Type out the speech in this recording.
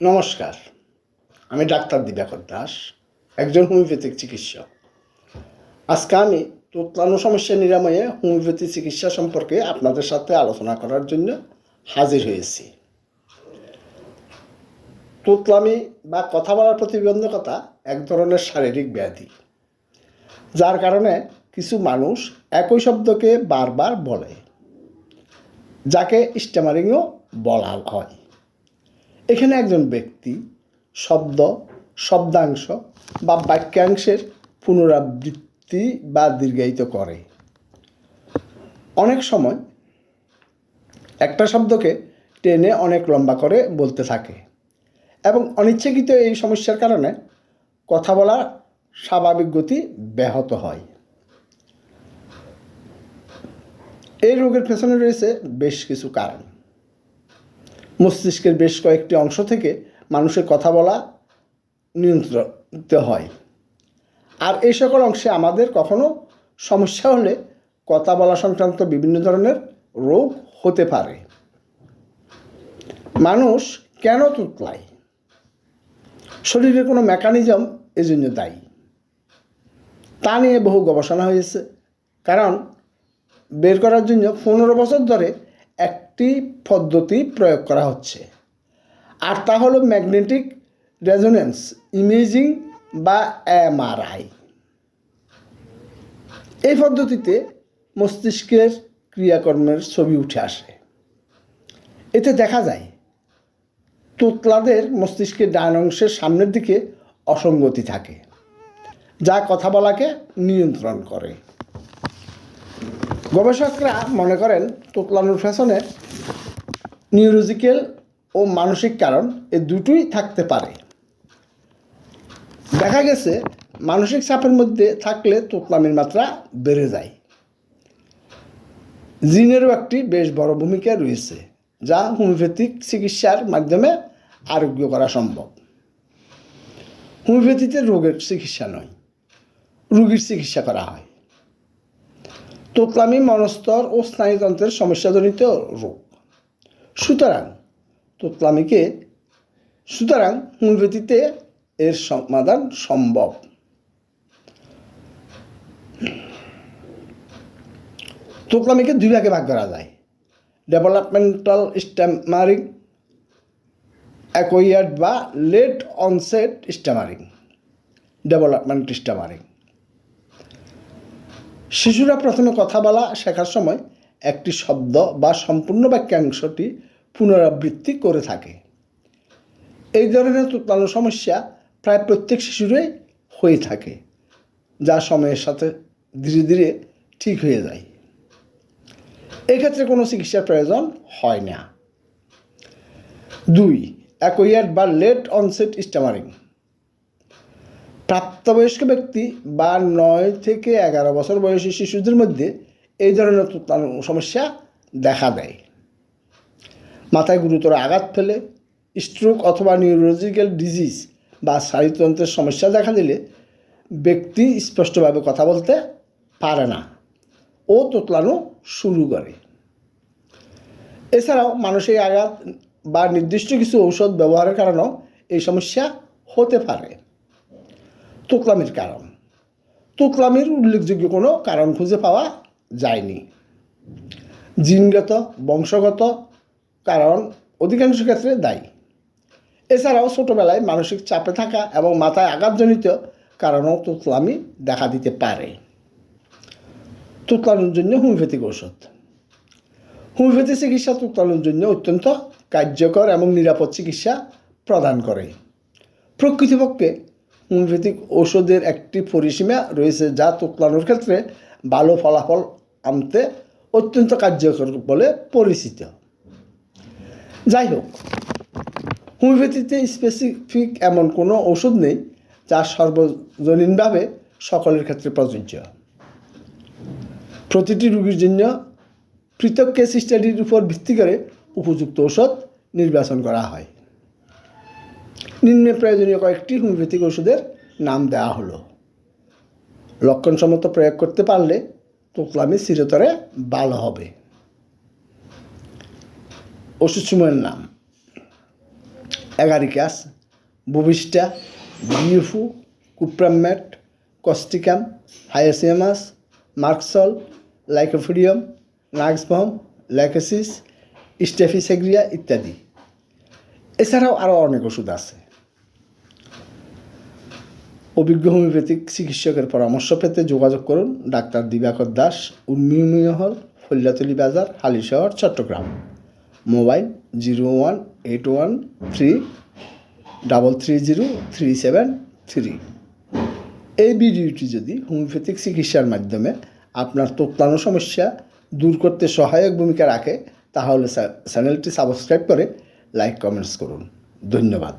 নমস্কার, আমি ডাক্তার দিবাকর দাস, একজন হোমিওপ্যাথিক চিকিৎসক। আজকে আমি তোতলানো সমস্যা নিরাময়ে হোমিওপ্যাথি চিকিৎসা সম্পর্কে আপনাদের সাথে আলোচনা করার জন্য হাজির হয়েছি। তোতলামি বা কথা বলার প্রতিবন্ধকতা এক ধরনের শারীরিক ব্যাধি, যার কারণে কিছু মানুষ একই শব্দকে বারবার বলে, যাকে স্ট্যামারিংও বলা হয়। এখানে একজন ব্যক্তি শব্দ, শব্দাংশ বা বাক্যাংশের পুনরাবৃত্তি বা দীর্ঘায়িত করে। অনেক সময় একটা শব্দকে টেনে অনেক লম্বা করে বলতে থাকে এবং অনিচ্ছাকৃত এই সমস্যার কারণে কথা বলার স্বাভাবিক গতি ব্যাহত হয়। এই রোগের পেছনে রয়েছে বেশ কিছু কারণ। মস্তিষ্কের বেশ কয়েকটি অংশ থেকে মানুষের কথা বলা নিয়ন্ত্রিত হয়। আর এই সকল অংশে আমাদের কখনো সমস্যা হলে কথা বলা সংক্রান্ত বিভিন্ন ধরনের রোগ হতে পারে। মানুষ কেন তুতলায়? শরীরের কোনো মেকানিজম এজন্য দায়ী। তা নিয়ে বহু গবেষণা হয়েছে। কারণ বের করার জন্য পনেরো বছর ধরে একটি পদ্ধতি প্রয়োগ করা হচ্ছে। আর তা হলো ম্যাগনেটিক রেজোনেন্স ইমেজিং বা এমআরআই। এই পদ্ধতিতে মস্তিষ্কের ক্রিয়াকর্মের ছবি উঠে আসে। এতে দেখা যায়, তোতলাদের মস্তিষ্কের ডান অংশের সামনের দিকে অসঙ্গতি থাকে, যা কথা বলাকে নিয়ন্ত্রণ করে। গবেষকরা মনে করেন তোতলানোর ফ্যাশনে নিউরোজিক্যাল ও মানসিক কারণ এ দুটোই থাকতে পারে। দেখা গেছে মানসিক চাপের মধ্যে থাকলে তোতলামির মাত্রা বেড়ে যায়। জিনেরও একটি বেশ বড় ভূমিকা রয়েছে, যা হোমিওপ্যাথিক চিকিৎসার মাধ্যমে আরোগ্য করা সম্ভব। হোমিওপ্যাথিতে রোগের চিকিৎসা নয়, রোগীর চিকিৎসা করা হয়। তোতলামি মনস্তর ও স্নায়ুতন্ত্রের সমস্যাজনিত রোগ। সুতরাং তোতলামিকে সুতরাং হোমিওপ্যাথিতে এর সমাধান সম্ভব। তোতলামিকে দুই ভাগে ভাগ করা যায়। ডেভেলপমেন্টাল স্ট্যামারিং অ্যাকোয়ার্ড বা late onset stammering development stammering শিশুরা প্রথমে কথা বলা শেখার সময় একটি শব্দ বা সম্পূর্ণ বাক্যাংশটি পুনরাবৃত্তি করে থাকে। এই ধরনের তোতলানো সমস্যা প্রায় প্রত্যেক শিশুরই হয়ে থাকে, যা সময়ের সাথে ধীরে ধীরে ঠিক হয়ে যায়। এক্ষেত্রে কোনো চিকিৎসার প্রয়োজন হয় না। দুই অ্যাকোয়ার্ড বা লেট অনসেট স্টামারিং। প্রাপ্তবয়স্ক ব্যক্তি বা নয় থেকে এগারো বছর বয়সী শিশুদের মধ্যে এই ধরনের সমস্যা দেখা দেয়। মাথায় গুরুতর আঘাত ফেলে স্ট্রোক অথবা নিউরোলজিক্যাল ডিজিজ বা স্নায়ুতন্ত্রের সমস্যা দেখা দিলে ব্যক্তি স্পষ্টভাবে কথা বলতে পারে না ও তোতলানো শুরু করে। এছাড়াও মানসিক আঘাত বা নির্দিষ্ট কিছু ঔষধ ব্যবহারের কারণেও এই সমস্যা হতে পারে। তোতলামির কারণ। তোতলামির উল্লেখযোগ্য কোনো কারণ খুঁজে পাওয়া যায়নি। জিনগত, বংশগত কারণ অধিকাংশ ক্ষেত্রে দায়ী। এছাড়াও ছোটোবেলায় মানসিক চাপে থাকা এবং মাথায় আঘাতজনিত কারণেও তোতলামি দেখা দিতে পারে। তোতলানোর জন্য হোমিওপ্যাথিক ঔষধ। হোমিওপ্যাথি চিকিৎসা তোতলানোর জন্য অত্যন্ত কার্যকর এবং নিরাপদ চিকিৎসা প্রদান করে। প্রকৃতপক্ষে হোমিওপ্যাথিক ঔষধের একটি পরিসীমা রয়েছে যা তোতলানোর ক্ষেত্রে ভালো ফলাফল আনতে অত্যন্ত কার্যকর বলে পরিচিত। যাই হোক, হোমিওপ্যাথিতে স্পেসিফিক এমন কোনো ওষুধ নেই যা সর্বজনীনভাবে সকলের ক্ষেত্রে প্রযোজ্য। প্রতিটি রোগীর জন্য পৃথক কেস স্টাডির উপর ভিত্তি করে উপযুক্ত ওষুধ নির্বাচন করা হয়। নিম্নে প্রয়োজনীয় কয়েকটি হোমিওপ্যাথিক ওষুধের নাম দেওয়া হলো। লক্ষণসম্মত প্রয়োগ করতে পারলে তোতলামি চিরতরে ভালো হবে। ওষুধ সময়ের নাম Agaricus Bovista বিউফু cuprum met Causticum Hyoscyamus merc sol, Lycopodium nux vomica Lachesis, Staphysagria ইত্যাদি। এছাড়াও আরও অনেক ওষুধ আছে। অভিজ্ঞ হোমিওপ্যাথিক চিকিৎসকের পরামর্শ পেতে যোগাযোগ করুন ডাক্তার দিবাকর দাস উন্মিউমিয় হল ফল্যাতলি বাজার, Halishahar, Chittagong. Mobile zero one eight one three double three zero three seven three. এই ভিডিওটি যদি হোমিওপ্যাথিক চিকিৎসার মাধ্যমে আপনার তোত্তানো সমস্যা দূর করতে সহায়ক ভূমিকা রাখে, তাহলে চ্যানেলটি সাবস্ক্রাইব করে লাইক, কমেন্টস করুন। ধন্যবাদ।